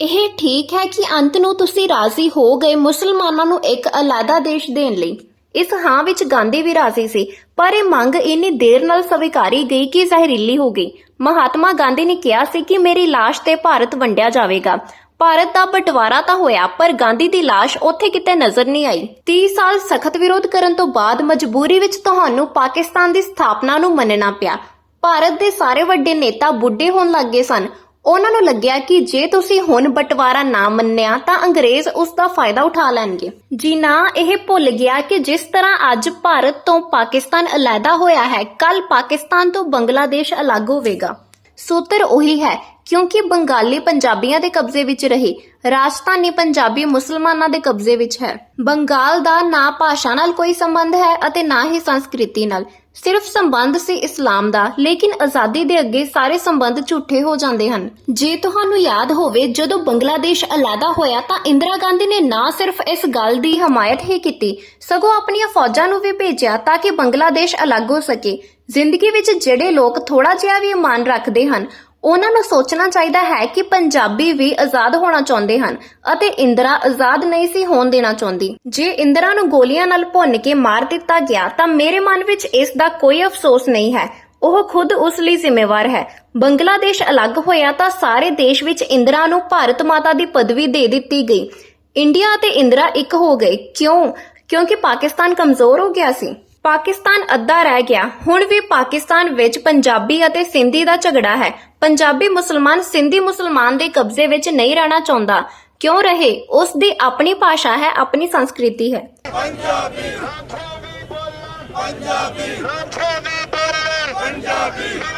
ਇਹ ਠੀਕ ਹੈ ਕਿ ਅੰਤ ਨੂੰ ਤੁਸੀਂ ਰਾਜ਼ੀ ਹੋ ਗਏ ਮੁਸਲਮਾਨਾਂ ਨੂੰ ਇੱਕ ਅਲਾਦਾ ਦੇਸ਼ ਦੇਣ ਲਈ। ਇਸ ਹਾਂ ਵਿੱਚ ਗਾਂਧੀ ਵੀ ਰਾਜ਼ੀ ਸੀ, ਪਰ ਇਹ ਮੰਗ ਇੰਨੀ ਦੇਰ ਨਾਲ ਸਵੀਕਾਰੀ ਗਈ ਕਿ ਜ਼ਹਿਰੀਲੀ ਹੋ ਗਈ। ਮਹਾਤਮਾ ਗਾਂਧੀ ਨੇ ਕਿਹਾ ਸੀ ਕਿ ਮੇਰੀ ਲਾਸ਼ ਤੇ ਭਾਰਤ ਵੰਡਿਆ ਜਾਵੇਗਾ। ਭਾਰਤ ਦਾ ਬਟਵਾਰਾ ਤਾਂ ਹੋਇਆ, ਪਰ ਗਾਂਧੀ ਦੀ ਲਾਸ਼ ਉੱਥੇ ਕਿਤੇ ਨਜ਼ਰ ਨਹੀਂ ਆਈ। 30 ਸਾਲ ਸਖਤ ਵਿਰੋਧ ਕਰਨ ਤੋਂ ਬਾਅਦ ਮਜਬੂਰੀ ਵਿੱਚ ਤੁਹਾਨੂੰ ਪਾਕਿਸਤਾਨ ਦੀ ਸਥਾਪਨਾ ਨੂੰ ਮੰਨਣਾ ਪਿਆ। ਭਾਰਤ ਦੇ ਸਾਰੇ ਵੱਡੇ ਨੇਤਾ ਬੁੱਢੇ ਹੋਣ ਲੱਗੇ ਸਨ। ਉਹਨਾਂ ਨੂੰ ਲੱਗਿਆ ਕਿ ਜੇ ਤੁਸੀਂ ਹੁਣ ਬਟਵਾਰਾ ਨਾ ਮੰਨਿਆ ਤਾਂ ਅੰਗਰੇਜ਼ ਉਸ ਦਾ ਫਾਇਦਾ ਉਠਾ ਲੈਣਗੇ। ਜੀ ਨਾ, ਇਹ ਭੁੱਲ ਗਿਆ ਕਿ ਜਿਸ ਤਰ੍ਹਾਂ ਅੱਜ ਭਾਰਤ ਤੋਂ ਪਾਕਿਸਤਾਨ ਅਲੱਗਾ ਹੋਇਆ ਹੈ ਕੱਲ ਪਾਕਿਸਤਾਨ ਤੋਂ ਬੰਗਲਾਦੇਸ਼ ਅਲੱਗ ਹੋਵੇਗਾ। ਸੂਤਰ ਉਹੀ ਹੈ, ਕਿਉਂਕਿ ਬੰਗਾਲੀ ਪੰਜਾਬੀਆਂ ਦੇ ਕਬਜ਼ੇ ਵਿੱਚ ਰਹੀ, ਰਾਜਧਾਨੀ ਪੰਜਾਬੀ ਮੁਸਲਮਾਨਾਂ ਦੇ ਕਬਜ਼ੇ ਵਿੱਚ ਹੈ। ਬੰਗਾਲ ਦਾ ਨਾ ਭਾਸ਼ਾ ਨਾਲ ਕੋਈ ਸੰਬੰਧ ਹੈ ਅਤੇ ਨਾ ਹੀ ਸੰਸਕ੍ਰਿਤੀ ਨਾਲ। ਸਿਰਫ ਸੰਬੰਧ ਸੀ ਇਸਲਾਮ ਦਾ, ਲੇਕਿਨ ਆਜ਼ਾਦੀ ਦੇ ਅੱਗੇ ਸਾਰੇ ਸੰਬੰਧ ਝੂਠੇ ਹੋ ਜਾਂਦੇ ਹਨ। ਜੇ ਤੁਹਾਨੂੰ ਯਾਦ ਹੋਵੇ, ਜਦੋਂ ਬੰਗਲਾਦੇਸ਼ ਅਲਾਦਾ ਹੋਇਆ ਤਾਂ ਇੰਦਰਾ ਗਾਂਧੀ ਨੇ ਨਾ ਸਿਰਫ ਇਸ ਗੱਲ ਦੀ ਹਮਾਇਤ ਹੀ ਕੀਤੀ, ਸਗੋਂ ਆਪਣੀਆਂ ਫੌਜਾਂ ਨੂੰ ਵੀ ਭੇਜਿਆ ਤਾਂ ਕਿ ਬੰਗਲਾਦੇਸ਼ ਅਲੱਗ ਹੋ ਸਕੇ। ਜ਼ਿੰਦਗੀ ਵਿੱਚ ਜਿਹੜੇ ਲੋਕ ਥੋੜਾ ਜਿਹਾ ਵੀ ਇਮਾਨ ਰੱਖਦੇ ਹਨ ਉਹਨਾਂ ਨੂੰ ਸੋਚਣਾ ਚਾਹੀਦਾ ਹੈ ਕਿ ਪੰਜਾਬੀ ਵੀ ਆਜ਼ਾਦ ਹੋਣਾ ਚਾਹੁੰਦੇ ਹਨ ਅਤੇ ਇੰਦਰਾ ਆਜ਼ਾਦ ਨਹੀਂ ਸੀ ਹੋਣ ਦੇਣਾ ਚਾਹੁੰਦੀ। ਜੇ ਇੰਦਰਾ ਨੂੰ ਗੋਲੀਆਂ ਨਾਲ ਭੁੰਨ ਕੇ ਮਾਰ ਦਿੱਤਾ ਗਿਆ ਤਾਂ ਮੇਰੇ ਮਨ ਵਿੱਚ ਇਸ ਦਾ ਕੋਈ ਅਫਸੋਸ ਨਹੀਂ ਹੈ। ਉਹ ਖੁਦ ਉਸ ਲਈ ਜ਼ਿੰਮੇਵਾਰ ਹੈ। ਬੰਗਲਾਦੇਸ਼ ਅਲੱਗ ਹੋਇਆ ਤਾਂ ਸਾਰੇ ਦੇਸ਼ ਵਿੱਚ ਇੰਦਰਾ ਨੂੰ ਭਾਰਤ ਮਾਤਾ ਦੀ ਪਦਵੀ ਦੇ ਦਿੱਤੀ ਗਈ। ਇੰਡੀਆ ਅਤੇ ਇੰਦਰਾ ਇੱਕ ਹੋ ਗਏ। ਕਿਉਂ? ਕਿਉਂਕਿ ਪਾਕਿਸਤਾਨ ਕਮਜ਼ੋਰ ਹੋ ਗਿਆ ਸੀ। ਪਾਕਿਸਤਾਨ ਅੱਧਾ ਰਹਿ ਗਿਆ। ਹੁਣ ਵੀ ਪਾਕਿਸਤਾਨ ਵਿੱਚ ਪੰਜਾਬੀ ਅਤੇ ਸਿੰਧੀ ਦਾ ਝਗੜਾ ਹੈ। ਪੰਜਾਬੀ ਮੁਸਲਮਾਨ ਸਿੰਧੀ ਮੁਸਲਮਾਨ ਦੇ ਕਬਜ਼ੇ ਵਿੱਚ ਨਹੀਂ ਰਹਿਣਾ ਚਾਹੁੰਦਾ। ਕਿਉਂ ਰਹੇ? ਉਸ ਦੀ ਆਪਣੀ ਭਾਸ਼ਾ ਹੈ ਆਪਣੀ ਸੰਸਕ੍ਰਿਤੀ ਹੈ।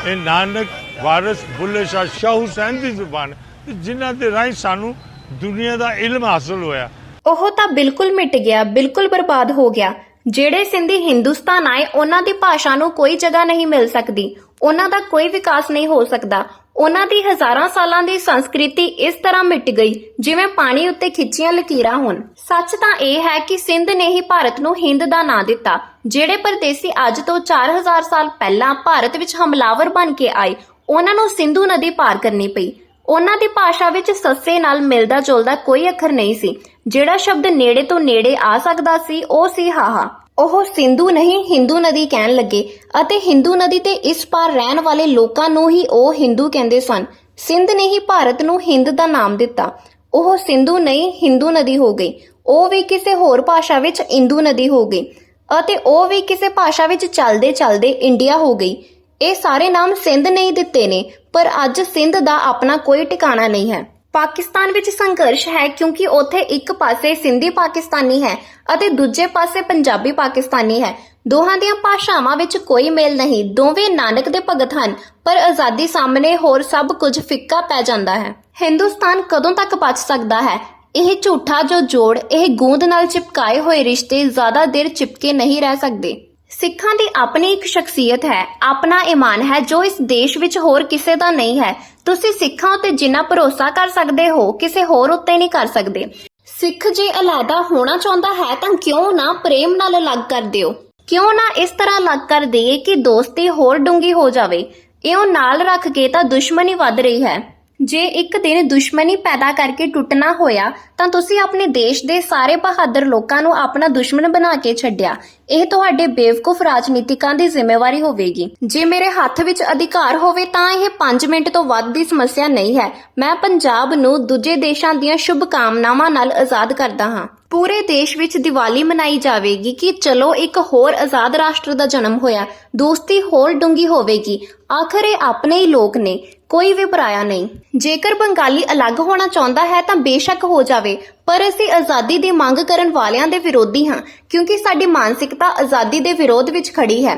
ਇਹ ਨਾਨਕ ਵਾਰਿਸ ਬੁੱਲੇ ਸ਼ਾਹ ਸ਼ਾਹ ਹੁਸੈਨ ਦੀ ਜ਼ੁਬਾਨ ਜਿਨ੍ਹਾਂ ਦੇ ਰਾਹੀਂ ਸਾਨੂੰ ਦੁਨੀਆ ਦਾ ਇਲਮ ਹਾਸਲ ਹੋਇਆ। ਉਹ ਤਾਂ ਬਿਲਕੁਲ ਮਿਟ ਗਿਆ ਬਿਲਕੁਲ ਬਰਬਾਦ ਹੋ ਗਿਆ। ਜਿਹੜੇ ਸਿੰਧੀ ਹਿੰਦੁਸਤਾਨ ਆਏ, ਉਹਨਾਂ ਦੀ ਭਾਸ਼ਾ ਨੂੰ ਕੋਈ ਜਗ੍ਹਾ ਨਹੀਂ ਮਿਲ ਸਕਦੀ। ਉਹਨਾਂ ਦਾ ਕੋਈ ਵਿਕਾਸ ਨਹੀਂ ਹੋ ਸਕਦਾ। ਉਹਨਾਂ ਦੀ ਹਜ਼ਾਰਾਂ ਸਾਲਾਂ ਦੀ ਸੰਸਕ੍ਰਿਤੀ ਇਸ ਤਰ੍ਹਾਂ ਮਿਟ ਗਈ, ਜਿਵੇਂ ਪਾਣੀ ਉੱਤੇ ਖਿੱਚੀਆਂ ਲਕੀਰਾਂ ਹੋਣ। ਸੱਚ ਤਾਂ ਇਹ ਹੈ ਕਿ ਸਿੰਧ ਨੇ ਹੀ ਭਾਰਤ ਨੂੰ ਹਿੰਦ ਦਾ ਨਾਂ ਦਿੱਤਾ, ਜਿਹੜੇ ਪਰਦੇਸੀ ਅੱਜ ਤੋਂ 4000 ਸਾਲ ਪਹਿਲਾਂ ਭਾਰਤ ਵਿੱਚ ਹਮਲਾਵਰ ਬਣ ਕੇ ਆਏ। ਉਹਨਾਂ ਨੂੰ ਸਿੰਧੂ ਨਦੀ ਪਾਰ ਕਰਨੀ ਪਈ। ਉਹਨਾਂ ਦੀ ਭਾਸ਼ਾ ਵਿੱਚ ਸੱਸੇ ਨਾਲ ਮਿਲਦਾ ਜੁਲਦਾ ਕੋਈ ਅੱਖਰ ਨਹੀਂ ਸੀ। ਜਿਹੜਾ ਸ਼ਬਦ ਨੇੜੇ ਤੋਂ ਨੇੜੇ ਆ ਸਕਦਾ ਸੀ, ਉਹ ਸੀ ਹਾਹਾ। ਉਹ ਸਿੰਧੂ ਨਹੀਂ, ਹਿੰਦੂ ਨਦੀ ਕਹਿਣ ਲੱਗੇ ਅਤੇ ਹਿੰਦੂ ਨਦੀ ਤੇ ਇਸ ਪਾਰ ਰਹਿਣ ਵਾਲੇ ਲੋਕਾਂ ਨੂੰ ਹੀ ਉਹ ਹਿੰਦੂ ਕਹਿੰਦੇ ਸਨ। ਸਿੰਧ ਨੇ ਹੀ ਭਾਰਤ ਨੂੰ ਹਿੰਦ ਦਾ ਨਾਮ ਦਿੱਤਾ। ਉਹ ਸਿੰਧੂ ਨਹੀਂ, ਹਿੰਦੂ ਨਦੀ ਹੋ ਗਈ। ਉਹ ਵੀ ਕਿਸੇ ਹੋਰ ਭਾਸ਼ਾ ਵਿੱਚ ਇੰਦੂ ਨਦੀ ਹੋ ਗਈ ਅਤੇ ਉਹ ਵੀ ਕਿਸੇ ਭਾਸ਼ਾ ਵਿੱਚ ਚੱਲਦੇ ਚੱਲਦੇ ਇੰਡੀਆ ਹੋ ਗਈ। ਇਹ ਸਾਰੇ ਨਾਮ ਸਿੰਧ ਨਹੀਂ ਦਿੱਤੇ ਨੇ, ਪਰ ਅੱਜ ਸਿੰਧ ਦਾ ਆਪਣਾ ਕੋਈ ਟਿਕਾਣਾ ਨਹੀਂ ਹੈ। ਪਾਕਿਸਤਾਨ ਵਿੱਚ ਸੰਘਰਸ਼ ਹੈ ਕਿਉਂਕਿ ਉੱਥੇ ਇੱਕ ਪਾਸੇ ਸਿੰਧੀ ਪਾਕਿਸਤਾਨੀ ਹੈ ਅਤੇ ਦੂਜੇ ਪਾਸੇ ਪੰਜਾਬੀ ਪਾਕਿਸਤਾਨੀ ਹੈ। ਦੋਹਾਂ ਦੀਆਂ ਭਾਸ਼ਾਵਾਂ ਵਿੱਚ ਕੋਈ ਮੇਲ ਨਹੀਂ, ਦੋਵੇਂ ਨਾਨਕ ਦੇ ਭਗਤ ਹਨ, ਪਰ ਆਜ਼ਾਦੀ ਸਾਹਮਣੇ ਹੋਰ ਸਭ ਕੁਝ ਫਿੱਕਾ ਪੈ ਜਾਂਦਾ ਹੈ। ਹਿੰਦੁਸਤਾਨ ਕਦੋਂ ਤੱਕ ਬਚ ਸਕਦਾ ਹੈ? ਇਹ ਝੂਠਾ ਜੋ ਜੋੜ, ਇਹ ਗੂੰਦ ਨਾਲ ਚਿਪਕਾਏ ਹੋਏ ਰਿਸ਼ਤੇ ਜ਼ਿਆਦਾ ਦੇਰ ਚਿਪਕੇ ਨਹੀਂ ਰਹਿ ਸਕਦੇ। ਸਿੱਖਾਂ ਦੀ ਆਪਣੀ ਇੱਕ ਸ਼ਖਸੀਅਤ ਹੈ, ਆਪਣਾ ਈਮਾਨ ਹੈ, ਜੋ ਇਸ ਦੇਸ਼ ਵਿੱਚ ਹੋਰ ਕਿਸੇ ਦਾ ਨਹੀਂ ਹੈ। ਤੁਸੀਂ ਸਿੱਖਾਂ ਉੱਤੇ ਜਿੰਨਾ ਭਰੋਸਾ ਕਰ ਸਕਦੇ ਹੋ, ਕਿਸੇ ਹੋਰ ਉੱਤੇ ਨਹੀਂ ਕਰ ਸਕਦੇ। ਸਿੱਖ ਜੇ ਅਲਾਦਾ ਹੋਣਾ ਚਾਹੁੰਦਾ ਹੈ, ਤਾਂ ਕਿਉਂ ਨਾ ਪ੍ਰੇਮ ਨਾਲ ਅਲੱਗ ਕਰ ਦਿਓ? ਕਿਉਂ ਨਾ ਇਸ ਤਰ੍ਹਾਂ ਅਲੱਗ ਕਰ ਦਈਏ ਕਿ ਦੋਸਤੀ ਹੋਰ ਡੂੰਗੀ ਹੋ ਜਾਵੇ? ਇਉਂ ਨਾਲ ਰੱਖ ਕੇ ਤਾਂ ਦੁਸ਼ਮਣੀ ਵੱਧ ਰਹੀ ਹੈ। ਜੇ ਇੱਕ ਦਿਨ ਦੁਸ਼ਮਣੀ ਪੈਦਾ ਕਰਕੇ ਟੁੱਟਣਾ ਹੋਇਆ, ਤਾਂ ਤੁਸੀਂ ਆਪਣੇ ਦੇਸ਼ ਦੇ ਸਾਰੇ ਬਹਾਦਰ ਲੋਕਾਂ ਨੂੰ ਆਪਣਾ ਦੁਸ਼ਮਣ ਬਣਾ ਕੇ ਛੱਡਿਆ। ਇਹ ਤੁਹਾਡੇ ਬੇਵਕੂਫ ਰਾਜਨੀਤਿਕਾਂ ਦੀ ਜ਼ਿੰਮੇਵਾਰੀ ਹੋਵੇਗੀ। ਜੇ ਮੇਰੇ ਹੱਥ ਵਿੱਚ ਅਧਿਕਾਰ ਹੋਵੇ, ਤਾਂ ਇਹ 5 ਮਿੰਟ ਤੋਂ ਵੱਧ ਦੀ ਸਮੱਸਿਆ ਨਹੀਂ ਹੈ। ਮੈਂ ਪੰਜਾਬ ਨੂੰ ਦੂਜੇ ਦੇਸ਼ਾਂ ਦੀਆਂ ਸ਼ੁਭ ਕਾਮਨਾਵਾਂ ਨਾਲ ਆਜ਼ਾਦ ਕਰਦਾ ਹਾਂ। ਪੂਰੇ ਦੇਸ਼ ਵਿੱਚ ਦੀਵਾਲੀ ਮਨਾਈ ਜਾਵੇਗੀ ਕਿ ਚਲੋ ਇੱਕ ਹੋਰ ਆਜ਼ਾਦ ਰਾਸ਼ਟਰ ਦਾ ਜਨਮ ਹੋਇਆ ਦੋਸਤੀ ਹੋਰ ਡੂੰਗੀ ਹੋਵੇਗੀ। ਆਖਰ ਇਹ ਆਪਣੇ ਹੀ ਲੋਕ ਨੇ ਕੋਈ ਵੀ ਪਰਾਇਆ ਨਹੀਂ। ਜੇਕਰ ਬੰਗਾਲੀ ਅਲੱਗ ਹੋਣਾ ਚਾਹੁੰਦਾ ਹੈ ਤਾਂ ਬੇਸ਼ੱਕ ਹੋ ਜਾਵੇ ਪਰ ਅਸੀਂ ਆਜ਼ਾਦੀ ਦੀ ਮੰਗ ਕਰਨ ਵਾਲਿਆਂ ਦੇ ਵਿਰੋਧੀ ਹਾਂ ਕਿਉਂਕਿ ਸਾਡੀ ਮਾਨਸਿਕਤਾ ਆਜ਼ਾਦੀ ਦੇ ਵਿਰੋਧ ਵਿੱਚ ਖੜੀ ਹੈ।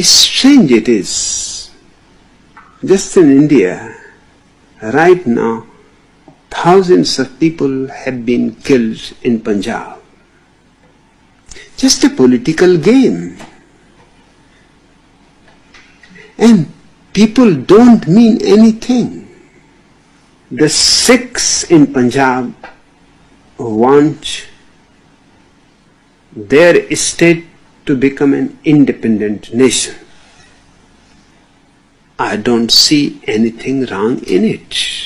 Strange it is. Just in India, right now, thousands of people have been killed in Punjab. Just a political game. And people don't mean anything. The Sikhs in Punjab want their state to become an independent nation. I don't see anything wrong in it.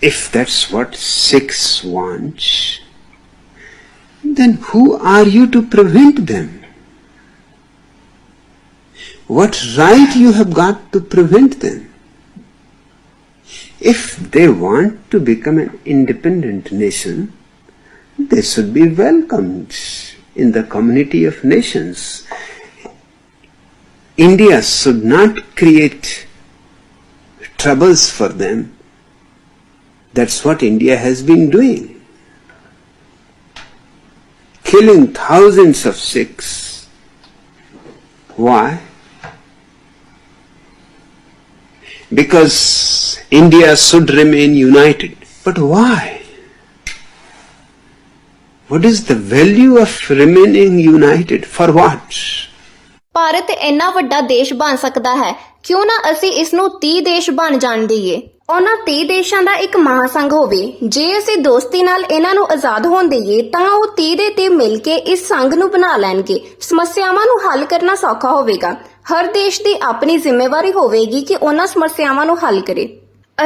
If that's what Sikhs want, then who are you to prevent them? What right you have got to prevent them? If they want to become an independent nation, they should be welcomed in the community of nations. India should not create troubles for them. That's what India has been doing. Killing thousands of Sikhs. Why? Because India should remain united. But why? What is the value of remaining united? For what? Bharat ਇੰਨਾ ਵੱਡਾ ਦੇਸ਼ ਬਣ ਸਕਦਾ ਹੈ, ਕਿਉਂ ਨਾ ਅਸੀਂ ਇਸ ਨੂੰ 30 ਦੇਸ਼ ਬਣ ਜਾਣ ਦਈਏ? ਉਹਨਾਂ 30 ਦੇਸ਼ਾਂ ਦਾ ਇੱਕ ਮਹਾਸੰਘ ਹੋਵੇ, ਜੇ ਅਸੀਂ ਦੋਸਤੀ ਨਾਲ ਇਹਨਾਂ ਨੂੰ ਆਜ਼ਾਦ ਹੋਣ ਦੇਈਏ, ਤਾਂ ਉਹ 30 ਦੇ 30 ਮਿਲ ਕੇ ਇਸ ਸੰਘ ਨੂੰ ਬਣਾ ਲੈਣਗੇ। ਸਮੱਸਿਆਵਾਂ ਨੂੰ ਹੱਲ ਕਰਨਾ ਸੌਖਾ ਹੋਵੇਗਾ। ਹਰ ਦੇਸ਼ ਦੀ ਆਪਣੀ ਜ਼ਿੰਮੇਵਾਰੀ ਹੋਵੇਗੀ ਕਿ ਉਹਨਾਂ ਸਮੱਸਿਆਵਾਂ ਨੂੰ ਹੱਲ ਕਰੇ।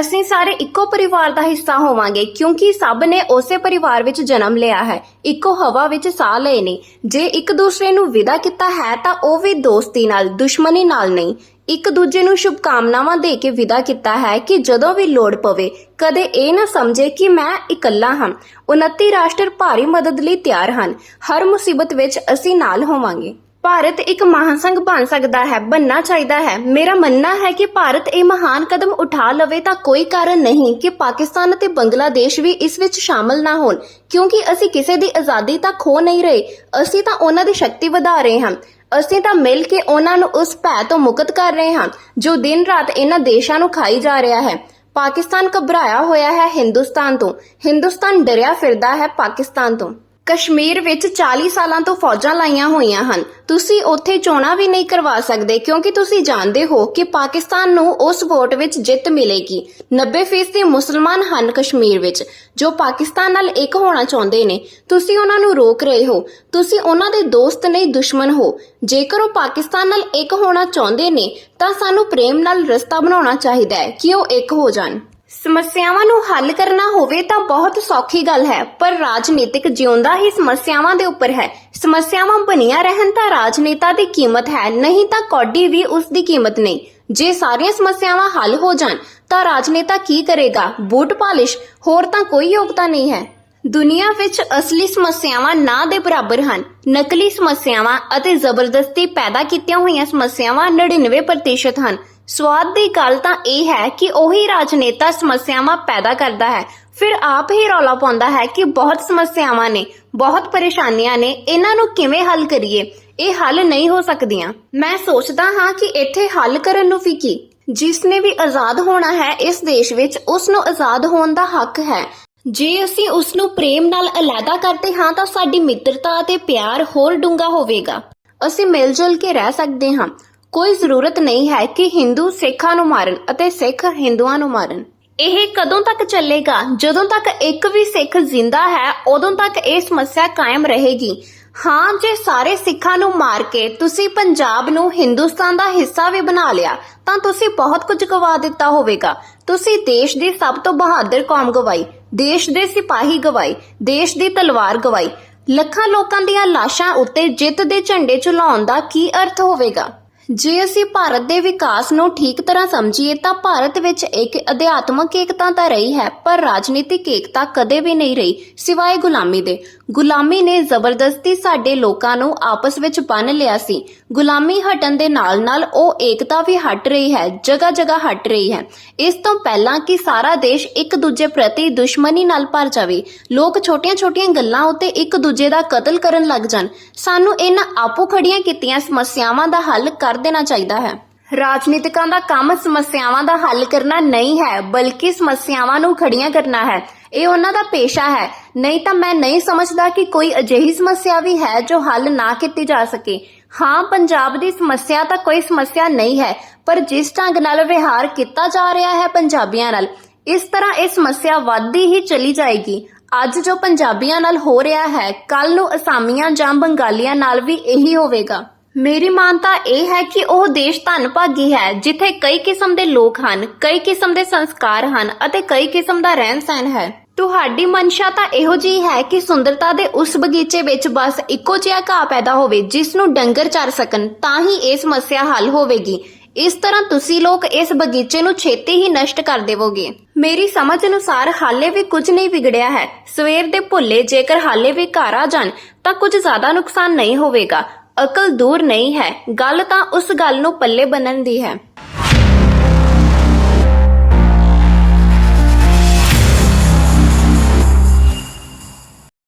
ਅਸੀਂ ਸਾਰੇ ਇੱਕੋ ਪਰਿਵਾਰ ਦਾ ਹਿੱਸਾ ਹੋਵਾਂਗੇ, ਕਿਉਂਕਿ ਸਭ ਨੇ ਉਸੇ ਪਰਿਵਾਰ ਵਿੱਚ ਜਨਮ ਲਿਆ ਹੈ। ਇੱਕੋ ਹਵਾ ਵਿੱਚ ਸਾਹ ਲਏ ਨੇ। ਜੇ ਇੱਕ ਦੂਸਰੇ ਨੂੰ ਵਿਦਾ ਕੀਤਾ ਹੈ, ਤਾਂ ਉਹ ਵੀ ਦੋਸਤੀ ਨਾਲ, ਦੁਸ਼ਮਣੀ ਨਾਲ ਨਹੀਂ। ਇੱਕ ਦੂਜੇ ਨੂੰ ਸ਼ੁਭਕਾਮਨਾਵਾਂ ਦੇ ਕੇ ਵਿਦਾ ਕੀਤਾ ਹੈ ਕਿ ਜਦੋਂ ਵੀ ਲੋੜ ਪਵੇ, ਕਦੇ ਇਹ ਨਾ ਸਮਝੇ ਕਿ ਮੈਂ ਇਕੱਲਾ ਹਾਂ। 29 ਰਾਸ਼ਟਰ ਭਾਰੀ ਮਦਦ ਲਈ ਤਿਆਰ ਹਨ। ਹਰ ਮੁਸੀਬਤ ਵਿੱਚ ਅਸੀਂ ਨਾਲ ਹੋਵਾਂਗੇ। ਭਾਰਤ ਇੱਕ ਮਹਾਸੰਘ ਬਣ ਸਕਦਾ ਹੈ ਬੰਨਾ ਚਾਹੀਦਾ ਹੈ। ਮੇਰਾ ਮੰਨਣਾ ਹੈ ਕਿ ਭਾਰਤ ਇਹ ਮਹਾਨ ਕਦਮ ਉਠਾ ਲਵੇ ਤਾਂ ਕੋਈ ਕਾਰਨ ਨਹੀਂ ਕਿ ਪਾਕਿਸਤਾਨ ਅਤੇ ਬੰਗਲਾਦੇਸ਼ ਵੀ ਇਸ ਵਿੱਚ ਸ਼ਾਮਲ ਨਾ ਹੋਣ, ਕਿਉਂਕਿ ਅਸੀਂ ਕਿਸੇ ਦੀ ਆਜ਼ਾਦੀ ਤਾਂ ਖੋ ਨਹੀਂ ਰਹੇ, ਅਸੀਂ ਤਾਂ ਉਹਨਾਂ ਦੀ ਸ਼ਕਤੀ ਵਧਾ ਰਹੇ ਹਾਂ। ਅਸੀਂ ਤਾਂ ਮਿਲ ਕੇ ਉਹਨਾਂ ਨੂੰ ਉਸ ਭੈ ਤੋਂ ਮੁਕਤ ਕਰ ਰਹੇ ਹਾਂ, ਜੋ ਦਿਨ ਰਾਤ ਇਹਨਾਂ ਦੇਸ਼ਾਂ ਨੂੰ ਖਾਈ ਜਾ ਰਿਹਾ ਹੈ। ਪਾਕਿਸਤਾਨ ਘਬਰਾਇਆ ਹੋਇਆ ਹੈ ਹਿੰਦੁਸਤਾਨ ਤੋਂ। ਹਿੰਦੁਸਤਾਨ ਡਰਿਆ ਫਿਰਦਾ ਹੈ ਪਾਕਿਸਤਾਨ ਤੋਂ। ਕਸ਼ਮੀਰ ਵਿੱਚ 40 ਸਾਲਾਂ ਤੋਂ ਫੌਜਾਂ ਲਾਈਆਂ ਹੋਈਆਂ ਹਨ। ਤੁਸੀਂ ਉੱਥੇ ਚੋਣਾਂ ਵੀ ਨਹੀਂ ਕਰਵਾ ਸਕਦੇ, ਕਿਉਂਕਿ ਤੁਸੀਂ ਜਾਣਦੇ ਹੋ ਕਿ ਪਾਕਿਸਤਾਨ ਨੂੰ ਉਸ ਵੋਟ ਵਿੱਚ ਜਿੱਤ ਮਿਲੇਗੀ। 90% ਮੁਸਲਮਾਨ ਹਨ ਕਸ਼ਮੀਰ ਵਿੱਚ, ਜੋ ਪਾਕਿਸਤਾਨ ਨਾਲ ਇੱਕ ਹੋਣਾ ਚਾਹੁੰਦੇ ਨੇ। ਤੁਸੀਂ ਉਹਨਾਂ ਨੂੰ ਰੋਕ ਰਹੇ ਹੋ। ਤੁਸੀਂ ਉਹਨਾਂ ਦੇ ਦੋਸਤ ਨਹੀਂ, ਦੁਸ਼ਮਣ ਹੋ। ਜੇਕਰ ਉਹ ਪਾਕਿਸਤਾਨ ਨਾਲ ਇੱਕ ਹੋਣਾ ਚਾਹੁੰਦੇ ਨੇ, ਤਾਂ ਸਾਨੂੰ ਪ੍ਰੇਮ ਨਾਲ ਰਸਤਾ ਬਣਾਉਣਾ ਚਾਹੀਦਾ ਹੈ ਕਿ ਉਹ ਇੱਕ ਹੋ ਜਾਣ। ਸਮੱਸਿਆਵਾਂ ਨੂੰ ਹੱਲ ਕਰਨਾ ਹੋਵੇ ਤਾਂ ਬਹੁਤ ਸੌਖੀ ਗੱਲ ਹੈ, ਪਰ ਰਾਜਨੀਤਿਕ ਜਿਉਂਦਾ ਹੀ ਸਮੱਸਿਆਵਾਂ ਦੇ ਉੱਪਰ ਹੈ। ਸਮੱਸਿਆਵਾਂ ਬਣੀਆਂ ਰਹਿਣ ਤਾਂ ਰਾਜਨੇਤਾ ਦੀ ਕੀਮਤ ਹੈ, ਨਹੀਂ ਤਾਂ ਕੌਡੀ ਵੀ ਉਸ ਦੀ ਕੀਮਤ ਨਹੀਂ। ਜੇ ਸਾਰੀਆਂ ਸਮੱਸਿਆਵਾਂ ਹੱਲ ਹੋ ਜਾਣ, ਤਾਂ ਰਾਜਨੇਤਾ ਕੀ ਕਰੇਗਾ? ਬੂਟ ਪਾਲਿਸ਼, ਹੋਰ ਤਾਂ ਕੋਈ ਯੋਗਤਾ ਨਹੀਂ ਹੈ। ਦੁਨੀਆ ਵਿੱਚ ਅਸਲੀ ਸਮੱਸਿਆਵਾਂ ਨਾ ਦੇ ਬਰਾਬਰ ਹਨ। ਨਕਲੀ ਸਮੱਸਿਆਵਾਂ ਅਤੇ ਜ਼ਬਰਦਸਤੀ ਪੈਦਾ ਕੀਤੀਆਂ ਹੋਈਆਂ ਸਮੱਸਿਆਵਾਂ 99% ਹਨ। ਸਵਾਦ ਦੀ ਗੱਲ ਤਾਂ ਇਹ ਹੈ ਕਿ ਉਹੀ ਰਾਜਨੇਤਾ ਸਮੱਸਿਆਵਾਂ ਪੈਦਾ ਕਰਦਾ ਹੈ। ਫਿਰ ਆਪ ਹੀ ਰੌਲਾ ਪਾਉਂਦਾ ਹੈ ਕਿ ਬਹੁਤ ਸਮੱਸਿਆਵਾਂ ਨੇ, ਬਹੁਤ ਪਰੇਸ਼ਾਨੀਆਂ ਨੇ, ਇਹਨਾਂ ਨੂੰ ਕਿਵੇਂ ਹੱਲ ਕਰੀਏ? ਇਹ ਹੱਲ ਨਹੀਂ ਹੋ ਸਕਦੀਆਂ। ਮੈਂ ਸੋਚਦਾ ਹਾਂ ਕਿ ਇੱਥੇ ਹੱਲ ਕਰਨ ਨੂੰ ਵੀ ਕੀ? ਜਿਸ ਨੇ ਵੀ ਆਜ਼ਾਦ ਹੋਣਾ ਹੈ ਇਸ ਦੇਸ਼ ਵਿੱਚ, ਉਸ ਨੂੰ ਆਜ਼ਾਦ ਹੋਣ ਦਾ ਹੱਕ ਹੈ। ਜੇ ਅਸੀਂ ਉਸ ਨੂੰ ਪ੍ਰੇਮ ਨਾਲ ਅਲੱਗਾ ਕਰਦੇ ਹਾਂ, ਤਾਂ ਸਾਡੀ ਮਿੱਤਰਤਾ ਅਤੇ ਪਿਆਰ ਹੋਰ ਡੂੰਘਾ ਹੋਵੇਗਾ। ਅਸੀਂ ਮਿਲ ਜੁਲ ਕੇ ਰਹਿ ਸਕਦੇ ਹਾਂ। ਕੋਈ ਜ਼ਰੂਰਤ ਨਹੀਂ ਹੈ ਕਿ ਹਿੰਦੂ ਸਿੱਖਾਂ ਨੂੰ ਮਾਰਨ ਅਤੇ ਸਿੱਖ ਹਿੰਦੂਆਂ ਨੂੰ ਮਾਰਨ। ਇਹ ਕਦੋਂ ਤੱਕ ਚੱਲੇਗਾ? ਜਦੋਂ ਤੱਕ ਇੱਕ ਵੀ ਸਿੱਖ ਜ਼ਿੰਦਾ ਹੈ, ਉਦੋਂ ਤੱਕ ਇਹ ਸਮੱਸਿਆ ਕਾਇਮ ਰਹੇਗੀ। ਹਾਂ, ਜੇ ਸਾਰੇ ਸਿੱਖਾਂ ਨੂੰ ਮਾਰ ਕੇ ਤੁਸੀਂ ਪੰਜਾਬ ਨੂੰ ਹਿੰਦੁਸਤਾਨ ਦਾ ਹਿੱਸਾ ਵੀ ਬਣਾ ਲਿਆ, ਤਾਂ ਤੁਸੀਂ ਬਹੁਤ ਕੁਝ ਗਵਾ ਦਿੱਤਾ ਹੋਵੇਗਾ। ਤੁਸੀਂ ਦੇਸ਼ ਦੀ ਸਭ ਤੋਂ ਬਹਾਦਰ ਕੌਮ ਗਵਾਈ। ਦੇਸ਼ ਦੇ ਸਿਪਾਹੀ ਗਵਾਈ ਦੇਸ਼ ਦੀ ਤਲਵਾਰ ਗਵਾਈ ਲੱਖਾਂ ਲੋਕਾਂ ਦੀਆਂ ਲਾਸ਼ਾਂ ਉੱਤੇ ਜਿੱਤ ਦੇ ਝੰਡੇ ਝੁਲਾਉਣ ਦਾ ਕੀ ਅਰਥ ਹੋਵੇਗਾ? ਜੇ ਅਸੀਂ ਭਾਰਤ ਦੇ ਵਿਕਾਸ ਨੂੰ ਠੀਕ ਤਰ੍ਹਾਂ ਸਮਝੀਏ ਤਾਂ ਭਾਰਤ ਵਿੱਚ ਇੱਕ ਅਧਿਆਤਮਕ ਏਕਤਾ ਤਾਂ ਰਹੀ ਹੈ, ਪਰ ਰਾਜਨੀਤਿਕ ਏਕਤਾ ਕਦੇ ਵੀ ਨਹੀਂ ਰਹੀ, ਸਿਵਾਏ ਗੁਲਾਮੀ ਦੇ। ਗੁਲਾਮੀ ਨੇ ਜ਼ਬਰਦਸਤੀ ਸਾਡੇ ਲੋਕਾਂ ਨੂੰ ਆਪਸ ਵਿੱਚ ਬੰਨ ਲਿਆ ਸੀ। ਗੁਲਾਮੀ ਹਟਣ ਦੇ ਨਾਲ-ਨਾਲ ਉਹ ਏਕਤਾ ਵੀ ਹਟ ਰਹੀ ਹੈ ਜਗ੍ਹਾ ਜਗ੍ਹਾ ਹਟ ਰਹੀ ਹੈ। ਇਸ ਤੋਂ ਪਹਿਲਾਂ ਕਿ ਸਾਰਾ ਦੇਸ਼ ਇੱਕ ਦੂਜੇ ਪ੍ਰਤੀ ਦੁਸ਼ਮਣੀ ਨਾਲ ਭਰ ਜਾਵੇ, ਲੋਕ ਛੋਟੀਆਂ-ਛੋਟੀਆਂ ਗੱਲਾਂ ਉੱਤੇ ਇੱਕ ਦੂਜੇ ਦਾ ਕਤਲ ਕਰਨ ਲੱਗ ਜਾਣ। ਸਾਨੂੰ ਇਹਨਾਂ ਆਪੋ ਖੜੀਆਂ ਕੀਤੀਆਂ ਸਮੱਸਿਆਵਾਂ ਦਾ ਹੱਲ ਕਰ ਦੇਣਾ ਚਾਹੀਦਾ ਹੈ। ਰਾਜਨੀਤਿਕਾਂ ਦਾ ਕੰਮ ਸਮੱਸਿਆਵਾਂ ਦਾ ਹੱਲ ਕਰਨਾ ਨਹੀਂ ਹੈ, ਬਲਕਿ ਸਮੱਸਿਆਵਾਂ ਨੂੰ ਖੜੀਆਂ ਕਰਨਾ ਹੈ। ਇਹ ਉਹਨਾਂ ਦਾ ਪੇਸ਼ਾ ਹੈ। ਨਹੀਂ ਤਾਂ ਮੈਂ ਨਹੀਂ ਸਮਝਦਾ ਕਿ ਕੋਈ ਅਜਿਹੀ ਸਮੱਸਿਆ ਵੀ ਹੈ ਜੋ ਹੱਲ ਨਾ ਕੀਤੀ ਜਾ ਸਕੇ। ਹਾਂ, ਪੰਜਾਬ ਦੀ ਸਮੱਸਿਆ ਤਾਂ ਕੋਈ ਸਮੱਸਿਆ ਨਹੀਂ ਹੈ, ਪਰ ਜਿਸ ਢੰਗ ਨਾਲ ਵਿਹਾਰ ਕੀਤਾ ਜਾ ਰਿਹਾ ਹੈ ਪੰਜਾਬੀਆਂ ਨਾਲ, ਇਸ ਤਰ੍ਹਾਂ ਇਹ ਸਮੱਸਿਆ ਵੱਧਦੀ ਹੀ ਚਲੀ ਜਾਏਗੀ। ਅੱਜ ਜੋ ਪੰਜਾਬੀਆਂ ਨਾਲ ਹੋ ਰਿਹਾ ਹੈ ਕੱਲ ਨੂੰ ਅਸਾਮੀਆਂ ਜਾਂ ਬੰਗਾਲੀਆਂ ਨਾਲ ਵੀ ਇਹੀ ਹੋਵੇਗਾ। ਮੇਰੀ ਮਾਨਤਾ ਇਹ ਹੈ ਕਿ ਉਹ ਦੇਸ਼ ਧੰਨ ਭਾਗੀ ਹੈ, ਜਿੱਥੇ ਕਈ ਕਿਸਮ ਦੇ ਲੋਕ ਹਨ, ਕਈ ਕਿਸਮ ਦੇ ਸੰਸਕਾਰ ਹਨ ਅਤੇ ਕਈ ਕਿਸਮ ਦਾ ਰਹਿਣ ਸਹਿਣ ਹੈ। ਤੁਹਾਡੀ ਮਨਸ਼ਾ ਤਾਂ ਇਹੋ ਜਿਹੀ ਹੈ ਕਿ ਸੁੰਦਰਤਾ ਦੇ ਉਸ ਬਗੀਚੇ ਵਿੱਚ ਬਸ ਇੱਕੋ ਜਿਹਾ ਘਾਹ ਪੈਦਾ ਹੋਵੇ, ਜਿਸ ਨੂੰ ਡੰਗਰ ਚਰ ਸਕਣ, ਤਾਂ ਹੀ ਇਹ ਸਮੱਸਿਆ ਹੱਲ ਹੋਵੇਗੀ। ਇਸ ਤਰ੍ਹਾਂ ਤੁਸੀਂ ਲੋਕ ਇਸ ਬਗੀਚੇ ਨੂੰ ਛੇਤੀ ਹੀ ਨਸ਼ਟ ਕਰ ਦੇਵੋਗੇ। ਮੇਰੀ ਸਮਝ ਅਨੁਸਾਰ ਹਾਲੇ ਵੀ ਕੁਝ ਨਹੀਂ ਵਿਗੜਿਆ ਹੈ। ਸਵੇਰ ਦੇ ਭੁੱਲੇ ਜੇਕਰ ਹਾਲੇ ਵੀ ਘਰ ਆ ਜਾਣ, ਤਾਂ ਕੁਝ ਜ਼ਿਆਦਾ ਨੁਕਸਾਨ ਨਹੀਂ ਹੋਵੇਗਾ। ਅਕਲ ਦੂਰ ਨਹੀਂ ਹੈ। ਗੱਲ ਤਾਂ ਉਸ ਗੱਲ ਨੂੰ ਪੱਲੇ ਬੰਨਣ ਦੀ ਹੈ।